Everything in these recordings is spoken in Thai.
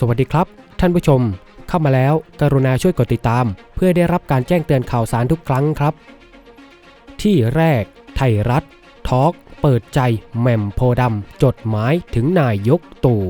สวัสดีครับ ท่านผู้ชม เข้ามาแล้ว กรุณาช่วยกดติดตาม เพื่อได้รับการแจ้งเตือนข่าวสารทุกครั้งครับ ที่แรก ไทยรัฐทอล์กเปิดใจแหม่มโพดำจดหมายถึงนายกตู่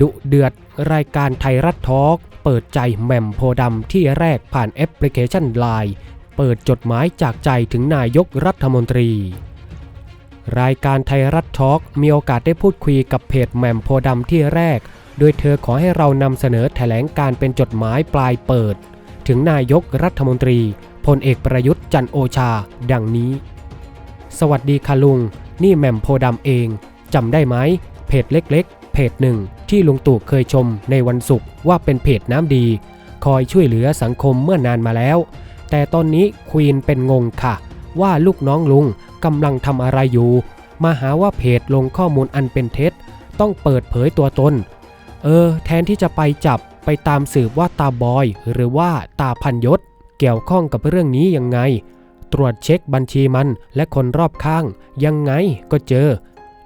ดุเดือดรายการไทยรัฐทอล์กเปิดใจแหม่มโพดำที่แรกผ่านแอปพลิเคชัน Line เปิดจดหมายจากใจถึงนายกรัฐมนตรี รายการไทยรัฐทอล์กมีโอกาสได้พูดคุยกับเพจแหม่มโพดำที่แรก โดยเธอขอให้เรานำเสนอแถลงการเป็นจดหมายปลายเปิด ถึงนายกรัฐมนตรีพลเอกประยุทธ์จันโอชา ดังนี้ สวัสดีค่ะลุง นี่แหม่มโพดำเองจำได้ไหมเพจเล็กๆ เพจหนึ่งที่ลุงตู่เคยชมในวันศุกร์ว่าเป็นเพจน้ำดี คอยช่วยเหลือสังคมเมื่อนานมาแล้ว แต่ตอนนี้ควีนเป็นงงค่ะ ว่าลูกน้องลุงกำลังทำอะไรอยู่ มาหาว่าเพจลงข้อมูลอันเป็นเท็จ ต้องเปิดเผยตัวตน เออ แทนที่จะไปจับไปตามสืบว่าตาบอย หรือว่าตาพันยศ เกี่ยวข้องกับเรื่องนี้ยังไง ตรวจเช็คบัญชีมันและคนรอบข้าง ยังไงก็เจอ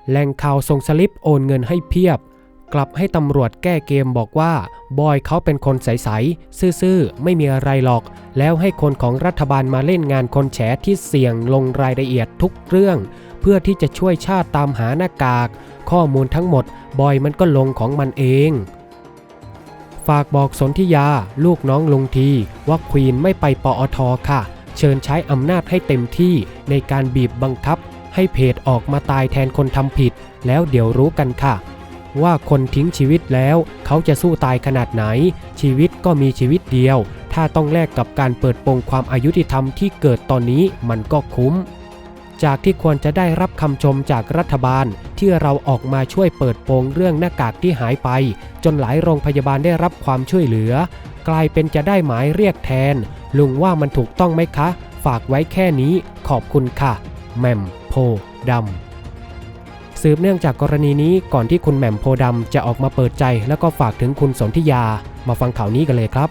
แหล่งข่าวส่งสลิปโอนเงินให้เพียบ กลับให้ตำรวจแก้เกมบอกว่า บอยเขาเป็นคนใสๆซื่อๆ ไม่มีอะไรหรอก แล้วให้คนของรัฐบาลมาเล่นงานคนแฉที่เสี่ยงลงรายละเอียดทุกเรื่อง เพื่อที่จะช่วยชาติตามหาหน้ากาก ข้อมูลทั้งหมดบอยมันก็ลงของมันเอง ฝากบอกสนธิยาลูกน้องลุงทีว่าควีนไม่ไปปอทค่ะ เชิญใช้อำนาจให้เต็มที่ในการบีบบังคับ ให้เพจออกมาตายแทนคนทำผิด แล้วเดี๋ยวรู้กันค่ะ ว่าคนทิ้งชีวิตแล้ว เขาจะสู้ตายขนาดไหน ชีวิตก็มีชีวิตเดียว ถ้าต้องแลกกับการเปิดโปงความอายุติธรรมที่เกิดตอนนี้มันก็คุ้ม จากที่ควรจะได้รับคำชมจากรัฐบาล ที่เราออกมาช่วยเปิดโปงเรื่องหน้ากากที่หายไป จนหลายโรงพยาบาลได้รับความช่วยเหลือ กลายเป็นจะได้หมายเรียกแทน ลุงว่ามันถูกต้องไหมคะ ฝากไว้แค่นี้ขอบคุณค่ะแม่มโพดำสืบเนื่องจากกรณีนี้ก่อนที่คุณแหม่มโพดำจะออกมาเปิดใจแล้วก็ฝากถึงคุณสนธิยา มาฟังข่าวนี้กันเลยครับ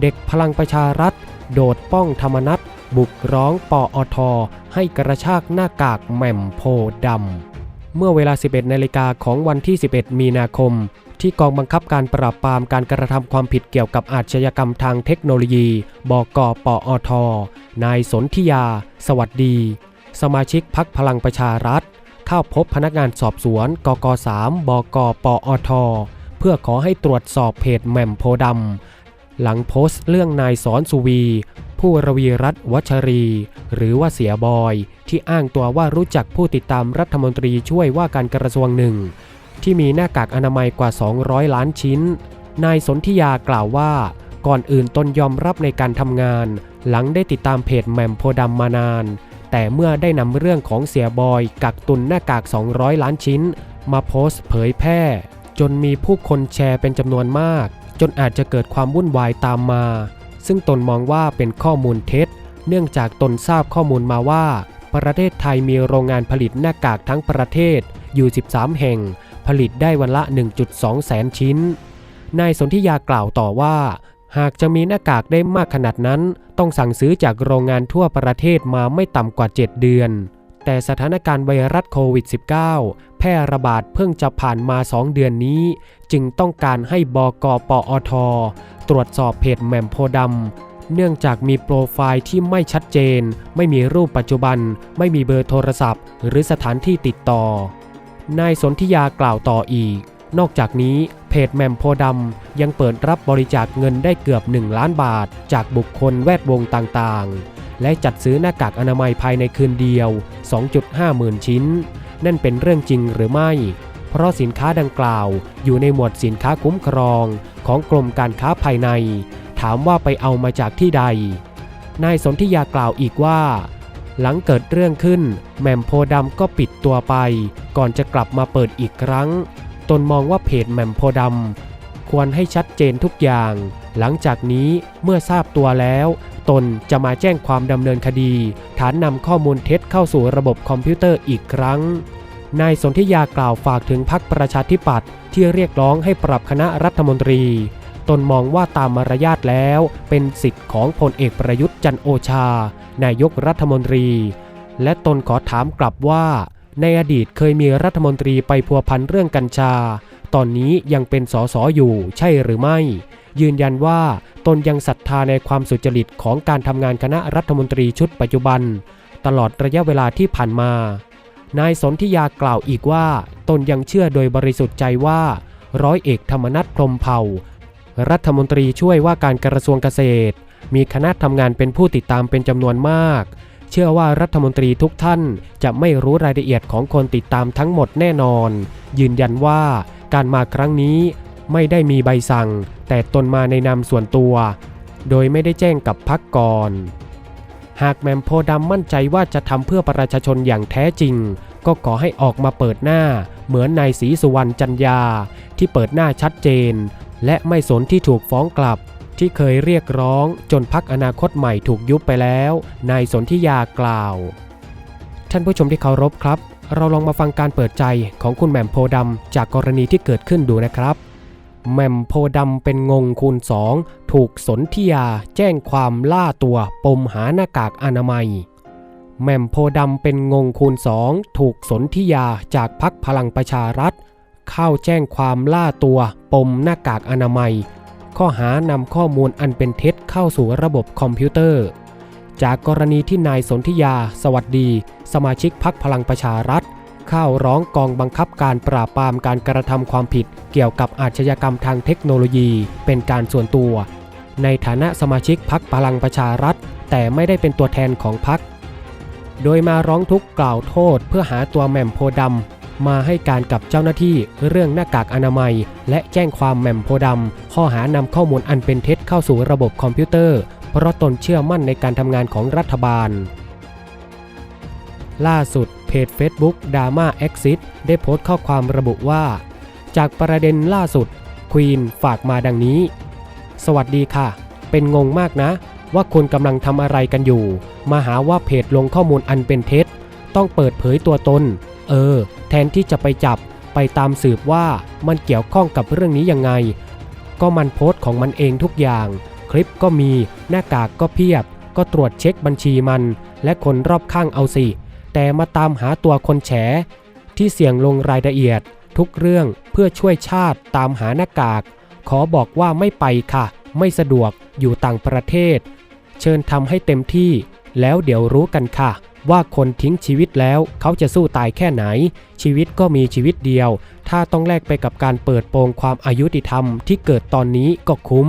เด็กพลังประชารัฐ โดดป้องธรรมนัตบุกร้องปออท ให้กระชากหน้ากากแหม่มโพดำ เมื่อเวลา 11นาฬิกาของวันที่ 11 มีนาคม ที่กองบังคับการปราบปรามการกระทำความผิดเกี่ยวกับอาชญากรรมทางเทคโนโลยี บกปอท นายสนธิยา สวัสดี สมาชิกพักพลังประชารัฐ เข้าพบพนักงานสอบสวน กก 3 บกปอท เพื่อขอให้ตรวจสอบเพจแหม่มโพดำหลังโพสต์เรื่องนายสอนสุวี ผู้รวีรัตน์วัชรี หรือว่าเสียบอย ที่อ้างตัวว่ารู้จักผู้ติดตามรัฐมนตรีช่วยว่าการกระทรวงหนึ่ง ที่มีหน้ากากอนามัยกว่า 200 ล้านชิ้น นายสนธิยากล่าวว่า ก่อนอื่นตนยอมรับในการทำงาน หลังได้ติดตามเพจแหม่มโพดำมานาน แต่เมื่อได้นำเรื่องของเสียบอย กักตุนหน้ากาก 200 ล้านชิ้น มาโพสต์เผยแพร่ จนมีผู้คนแชร์เป็นจำนวนมาก จนอาจจะเกิดความวุ่นวายตามมา ซึ่งตนมองว่าเป็นข้อมูลเท็จ เนื่องจากตนทราบข้อมูลมาว่า ประเทศไทยมีโรงงานผลิตหน้ากากทั้งประเทศอยู่ 13 แห่ง ผลิตได้วันละ 1.2 แสนชิ้น นายสนธิยากล่าวต่อว่า หากจะมีหน้ากากได้มากขนาดนั้น ต้องสั่งซื้อจากโรงงานทั่วประเทศมาไม่ต่ำกว่า 7 เดือน แต่สถานการณ์ไวรัสโควิด -19 แพร่ระบาดเพิ่งจะผ่านมา 2 เดือนนี้ จึงต้องการให้บกปอท ตรวจสอบเพจแหม่มโพดำ เนื่องจากมีโปรไฟล์ที่ไม่ชัดเจน ไม่มีรูปปัจจุบัน ไม่มีเบอร์โทรศัพท์ หรือสถานที่ติดต่อ นายสนธิยากล่าวต่ออีก นอกจากนี้เพจแหม่มโพดำยังเปิดรับบริจาคเงินได้เกือบ 1 ล้านบาท จากบุคคลแวดวงต่างๆ และจัดซื้อหน้ากากอนามัยภายในคืนเดียว 2.5 หมื่นชิ้น นั่นเป็นเรื่องจริงหรือไม่ เพราะสินค้าดังกล่าว อยู่ในหมวดสินค้าคุ้มครองของกรมการค้าภายใน ถามว่าไปเอามาจากที่ใด นายสนธิยากล่าวอีกว่า หลังเกิดเรื่องขึ้นแหม่มโพดำก็ปิดตัวไป ก่อนจะกลับมาเปิดอีกครั้ง ตนมองว่าเพจแหม่มโพดำควรให้ชัดเจนทุกอย่าง หลังจากนี้เมื่อทราบตัวแล้ว ตนจะมาแจ้งความดำเนินคดี ฐานนำข้อมูลเท็จเข้าสู่ระบบคอมพิวเตอร์อีกครั้ง นายสนธิยากล่าวฝากถึงพรรคประชาธิปัตย์ที่เรียกร้องให้ปรับคณะรัฐมนตรี ตนมองว่าตามมารยาทแล้วเป็นสิทธิ์ของพลเอกประยุทธ์จันโอชา นายกรัฐมนตรี และตนขอถามกลับว่า ในอดีตเคยมีรัฐมนตรีไปพัวพันเรื่องกัญชา ตอนนี้ยังเป็นสสอยู่ใช่หรือไม่ ยืนยันว่าตนยังศรัทธาในความสุจริตของการทำงานคณะรัฐมนตรีชุดปัจจุบัน ตลอดระยะเวลาที่ผ่านมา นายสนธิยากล่าวอีกว่า ตนยังเชื่อโดยบริสุทธิ์ใจว่า ร้อยเอกธรรมนัฐพรมเผ่า รัฐมนตรีช่วยว่าการกระทรวงเกษตร มีคณะทำงานเป็นผู้ติดตามเป็นจำนวนมาก เชื่อว่ารัฐมนตรีทุกท่านจะไม่รู้รายละเอียดของคนติดตามทั้งหมดแน่นอน ยืนยันว่า การมาครั้งนี้ไม่ได้มีใบสั่ง แต่ตนมาในนามส่วนตัว โดยไม่ได้แจ้งกับพักก่อน หากแมมโพดำมั่นใจว่าจะทำเพื่อประชาชนอย่างแท้จริง ก็ขอให้ออกมาเปิดหน้า เหมือนนายศรีสุวรรณจันยา ที่เปิดหน้าชัดเจน และไม่สนที่ถูกฟ้องกลับที่เคยเรียกร้องจนพักอนาคตใหม่ถูกยุบไปแล้ว นายสนธิยากล่าว ท่านผู้ชมที่เคารพครับ เราลองมาฟังการเปิดใจของคุณแหม่มโพดำจากกรณีที่เกิดขึ้นดูนะครับ แหม่มโพดำเป็นงงคูณสองถูกสนธิยาแจ้งความล่าตัวปมหาหน้ากากอนามัย แหม่มโพดำเป็นงงคูณสองถูกสนธิยาจากพักพลังประชารัฐ เข้าแจ้งความล่าตัวปมหน้ากากอนามัย ข้อหานำข้อมูลอันเป็นเท็จเข้าสู่ระบบคอมพิวเตอร์ จากกรณีที่นายสนธิยา สวัสดี สมาชิกพักพลังประชารัฐเข้าร้องกองบังคับการปราบปรามการกระทำความผิด เกี่ยวกับอาชญากรรมทางเทคโนโลยี เป็นการส่วนตัว ในฐานะสมาชิกพักพลังประชารัฐ แต่ไม่ได้เป็นตัวแทนของพัก โดยมาร้องทุกข์กล่าวโทษ เพื่อหาตัวแหม่มโพดำมาให้การกับเจ้าหน้าที่เรื่องหน้ากากอนามัย และแจ้งความแหม่มโพดำข้อหานำข้อมูลอันเป็นเท็จเข้าสู่ระบบคอมพิวเตอร์ เพราะตนเชื่อมั่นในการทำงานของรัฐบาล ล่าสุดเพจ Facebook Dama Exit ได้โพสต์ข้อความระบุว่า จากประเด็นล่าสุดควีนฝากมาดังนี้ สวัสดีค่ะ เป็นงงมากนะ ว่าคุณกำลังทำอะไรกันอยู่ มาหาว่าเพจลงข้อมูลอันเป็นเท็จ ต้องเปิดเผยตัวตน เออ แทนที่จะไปจับ ไปตามสืบว่ามันเกี่ยวข้องกับเรื่องนี้ยังไง ก็มันโพสต์ของมันเองทุกอย่าง คลิปก็มี หน้ากากก็เพียบ ก็ตรวจเช็คบัญชีมัน และคนรอบข้างเอาสิ แต่มาตามหาตัวคนแฉ ที่เสี่ยงลงรายละเอียด ทุกเรื่องเพื่อช่วยชาติตามหาหน้ากาก ขอบอกว่าไม่ไปค่ะ ไม่สะดวกอยู่ต่างประเทศ เชิญทำให้เต็มที่ แล้วเดี๋ยวรู้กันค่ะว่าคนทิ้งชีวิตแล้วเขาจะสู้ตายแค่ไหน ชีวิตก็มีชีวิตเดียว ถ้าต้องแลกไปกับการเปิดโปงความอายุติธรรมที่เกิดตอนนี้ก็คุ้ม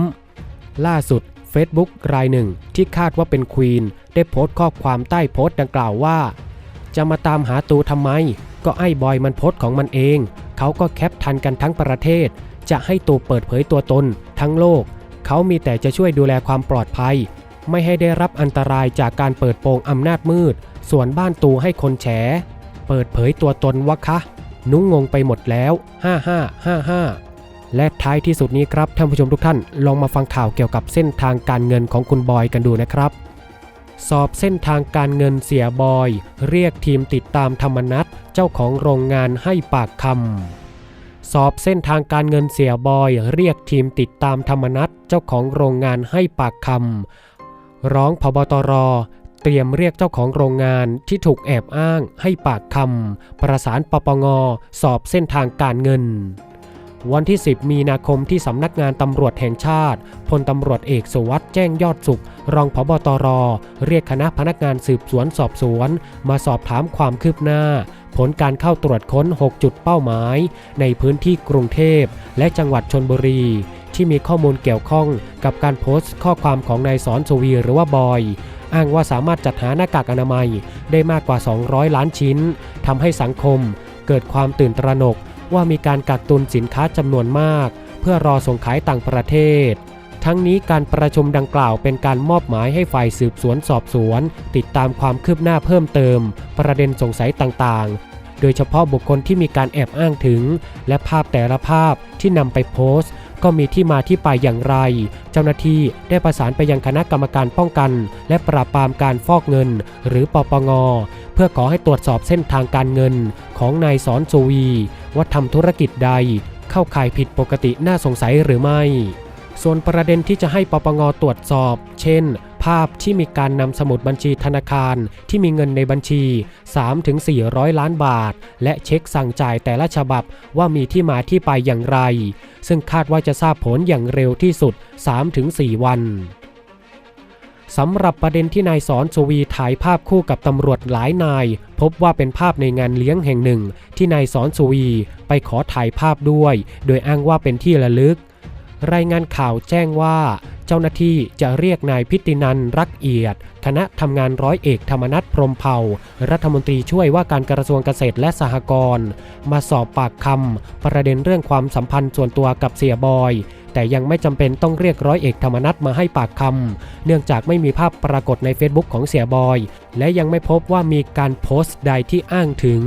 ล่าสุด Facebook รายหนึ่งที่คาดว่าเป็นควีนได้โพสต์ข้อความใต้โพสต์ดังกล่าวว่า จะมาตามหาตูทำไม ก็ไอ้บอยมันโพสต์ของมันเอง เขาก็แคปทันกันทั้งประเทศ จะให้ตูเปิดเผยตัวตน ทั้งโลก เขามีแต่จะช่วยดูแลความปลอดภัย ไม่ให้ได้รับอันตรายจากการเปิดโปงอำนาจมืด ส่วนบ้านตูให้คนแฉ เปิดเผยตัวตนวะคะ นุ้งงงไปหมดแล้ว 5555 และท้ายที่สุดนี้ครับท่านผู้ชมทุกท่านลองมาฟังข่าวเกี่ยวกับเส้นทางการเงินของคุณบอยกันดูนะครับ สอบเส้นทางการเงินเสียบอย เรียกทีมติดตามธรรมนัตเจ้าของโรงงานให้ปากคำสอบเส้นทางการเงินเสียบอย เรียกทีมติดตามธรรมนัตเจ้าของโรงงานให้ปากคำร้องพบตรเตรียมเรียกเจ้าของโรงงานที่ถูกแอบอ้างให้ปากคำประสานปปงสอบเส้นทางการเงิน วันที่ 10 มีนาคมที่สำนักงานตำรวจแห่งชาติ พลตำรวจเอกสุวัสด์แจ้งยอดสุข รองพบตร เรียกคณะพนักงานสืบสวนสอบสวน มาสอบถามความคืบหน้า ผลการเข้าตรวจค้น 6 จุดเป้าหมาย ในพื้นที่กรุงเทพ และจังหวัดชนบุรี ที่มีข้อมูลเกี่ยวข้องกับการโพสต์ข้อความของนายสอนสวีหรือว่าบอยอ้างว่าสามารถจัดหาหน้ากากอนามัยได้มากกว่า 200 ล้านชิ้นทำให้สังคมเกิดความตื่นตระหนก ว่ามีการกักตุนสินค้าจำนวนมาก เพื่อรอส่งขายต่างประเทศ ทั้งนี้การประชุมดังกล่าวเป็นการมอบหมายให้ฝ่ายสืบสวนสอบสวน ติดตามความคืบหน้าเพิ่มเติม ประเด็นสงสัยต่างๆ โดยเฉพาะบุคคลที่มีการแอบอ้างถึง และภาพแต่ละภาพที่นำไปโพสต์ก็มีที่มาที่ไปอย่างไร เจ้าหน้าที่ได้ประสานไปยังคณะกรรมการป้องกัน และปราบปรามการฟอกเงิน หรือปปง เพื่อขอให้ตรวจสอบเส้นทางการเงินของนายสอนสุวี ว่าทำธุรกิจใด เข้าข่ายผิดปกติน่าสงสัยหรือไม่ ส่วนประเด็นที่จะให้ปปงตรวจสอบ เช่น ภาพที่มีการนำสมุดบัญชีธนาคารที่มีเงินในบัญชี 3-400 ล้านบาท และเช็คสั่งจ่ายแต่ละฉบับว่ามีที่มาที่ไปอย่างไร ซึ่งคาดว่าจะทราบผลอย่างเร็วที่สุด 3-4 วัน สำหรับประเด็นที่นายสอนสวีถ่ายภาพคู่กับตำรวจหลายนาย พบว่าเป็นภาพในงานเลี้ยงแห่งหนึ่ง ที่นายสอนสวีไปขอถ่ายภาพด้วย โดยอ้างว่าเป็นที่ระลึก รายงานข่าวแจ้งว่า จ้าหน้าที่จะเรียกนายพิตินันรักเอียด คณะทำงานร้อยเอกธรรมนัฐพรมเผ่า รัฐมนตรีช่วยว่าการกระทรวงเกษตรและสหกรณ์มาสอบปากคำประเด็นเรื่องความสัมพันธ์ส่วนตัวกับเสียบอย แต่ยังไม่จำเป็นต้องเรียกร้อยเอกธรรมนัฐมาให้ปากคำเนื่องจากไม่มีภาพปรากฏใน Facebook ของเสียบอย และยังไม่พบว่ามีการโพสต์ใดที่อ้างถึง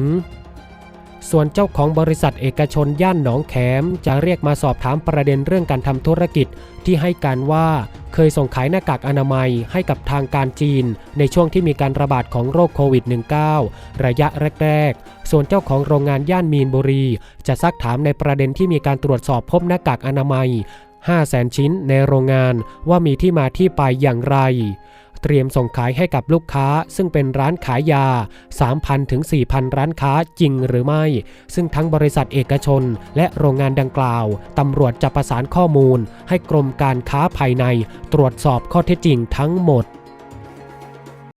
ส่วนเจ้าของบริษัทเอกชนย่านหนองแขม จะเรียกมาสอบถามประเด็นเรื่องการทำธุรกิจที่ให้การว่าเคยส่งขายหน้ากากอนามัยให้กับทางการจีน ในช่วงที่มีการระบาดของโรคโควิด -19 ระยะแรก ๆ ส่วนเจ้าของโรงงานย่านมีนบุรี จะซักถามในประเด็นที่มีการตรวจสอบพบหน้ากากอนามัย5แสนชิ้นในโรงงานว่ามีที่มาที่ไปอย่างไร เตรียมส่งขายให้กับลูกค้า ซึ่งเป็นร้านขายยา 3,000 ถึง 4,000 ร้านค้าจริงหรือไม่ ซึ่งทั้งบริษัทเอกชน และโรงงานดังกล่าวตำรวจจะประสานข้อมูล ให้กรมการค้าภายใน ตรวจสอบข้อเท็จจริงทั้งหมด